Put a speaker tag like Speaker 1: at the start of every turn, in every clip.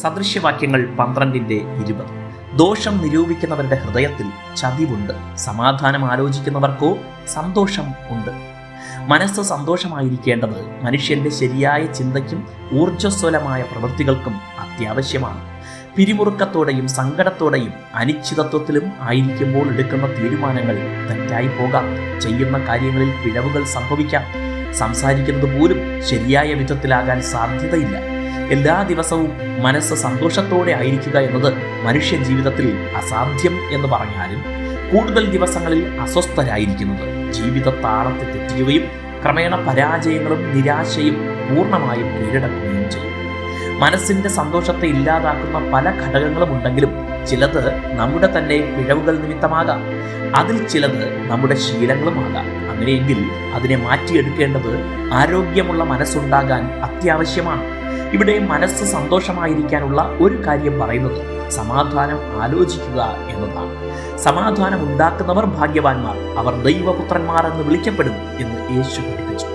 Speaker 1: സദൃശ്യവാക്യങ്ങൾ പന്ത്രണ്ടിന്റെ ഇരുപത്. ദോഷം നിരൂപിക്കുന്നവരുടെ ഹൃദയത്തിൽ ചതിവുണ്ട്. സമാധാനം ആലോചിക്കുന്നവർക്കോ സന്തോഷം ഉണ്ട്. മനസ്സ് സന്തോഷമായിരിക്കേണ്ടത് മനുഷ്യന്റെ ശരിയായ ചിന്തയ്ക്കും ഊർജസ്വലമായ പ്രവൃത്തികൾക്കും അത്യാവശ്യമാണ്. പിരിമുറുക്കത്തോടെയും സങ്കടത്തോടെയും അനിശ്ചിതത്വത്തിലും ആയിരിക്കുമ്പോൾ എടുക്കുന്ന തീരുമാനങ്ങൾ തെറ്റായി പോകാം. ചെയ്യുന്ന കാര്യങ്ങളിൽ പിഴവുകൾ സംഭവിക്കാം. സംസാരിക്കുന്നത് പോലും ശരിയായ വിധത്തിലാകാൻ സാധ്യതയില്ല. എല്ലാ ദിവസവും മനസ്സ് സന്തോഷത്തോടെ ആയിരിക്കുക എന്നത് മനുഷ്യ ജീവിതത്തിൽ അസാധ്യം എന്ന് പറഞ്ഞാലും കൂടുതൽ ദിവസങ്ങളിൽ അസ്വസ്ഥരായിരിക്കുന്നത് ജീവിത താളത്തെ തെറ്റുകയും ക്രമേണ പരാജയങ്ങളും നിരാശയും പൂർണമായും കീഴടക്കുകയും ചെയ്യും. മനസ്സിന്റെ സന്തോഷത്തെ ഇല്ലാതാക്കുന്ന പല ഘടകങ്ങളും ഉണ്ടെങ്കിലും ചിലത് നമ്മുടെ തന്നെ പിഴവുകൾ നിമിത്തമാകാം. അതിൽ ചിലത് നമ്മുടെ ശീലങ്ങളുമാകാം അങ്ങനെയെങ്കിൽ അതിനെ മാറ്റിയെടുക്കേണ്ടത് ആരോഗ്യമുള്ള മനസ്സുണ്ടാകാൻ അത്യാവശ്യമാണ്. ഇവിടെ മനസ്സ് സന്തോഷമായിരിക്കാനുള്ള ഒരു കാര്യം പറയുന്നത് സമാധാനം ആലോചിക്കുക എന്നതാണ്. സമാധാനം ഉണ്ടാക്കുന്നവർ ഭാഗ്യവാന്മാർ അവർ ദൈവപുത്രന്മാർ എന്ന് വിളിക്കപ്പെടും എന്ന് യേശു പഠിപ്പിച്ചു.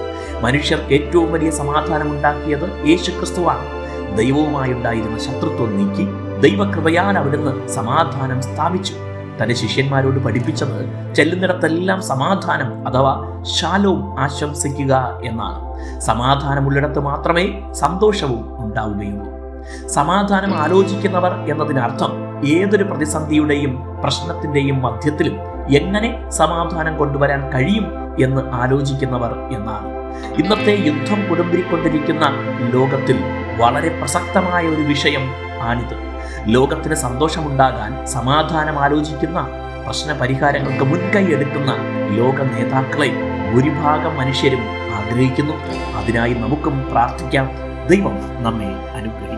Speaker 1: മനുഷ്യർ ഏറ്റവും വലിയ സമാധാനം ഉണ്ടാക്കിയത് യേശു ക്രിസ്തുവാണ് ദൈവവുമായുണ്ടായിരുന്ന ശത്രുത്വം നീക്കി ദൈവകൃപയാൽ അവിടുന്ന് സമാധാനം സ്ഥാപിച്ചു. തന്റെ ശിഷ്യന്മാരോട് പഠിപ്പിച്ചത് ചെല്ലുന്നിടത്തെല്ലാം സമാധാനം അഥവാ ശാലവും ആശംസിക്കുക എന്നാണ്. സമാധാനമുള്ളിടത്ത് മാത്രമേ സന്തോഷവും ഉണ്ടാവുകയുള്ളൂ. സമാധാനം ആലോചിക്കുന്നവർ എന്നതിനർത്ഥം ഏതൊരു പ്രതിസന്ധിയുടെയും പ്രശ്നത്തിന്റെയും മധ്യത്തിലും എങ്ങനെ സമാധാനം കൊണ്ടുവരാൻ കഴിയും എന്ന് ആലോചിക്കുന്നവർ എന്നാണ്. ഇന്നത്തെ യുദ്ധം കുടുംബിക്കൊണ്ടിരിക്കുന്ന ലോകത്തിൽ വളരെ പ്രസക്തമായ ഒരു വിഷയം ആണിത്. ലോകത്തിന് സന്തോഷമുണ്ടാകാൻ സമാധാനം ആലോചിക്കുന്ന പ്രശ്ന പരിഹാരങ്ങൾക്ക് മുൻകൈ എടുക്കുന്ന ലോക നേതാക്കളെ ഭൂരിഭാഗം മനുഷ്യരും ആഗ്രഹിക്കുന്നു. അതിനായി നമുക്കും പ്രാർത്ഥിക്കാം. ദൈവം നമ്മെ അനുഗ്രഹിക്കും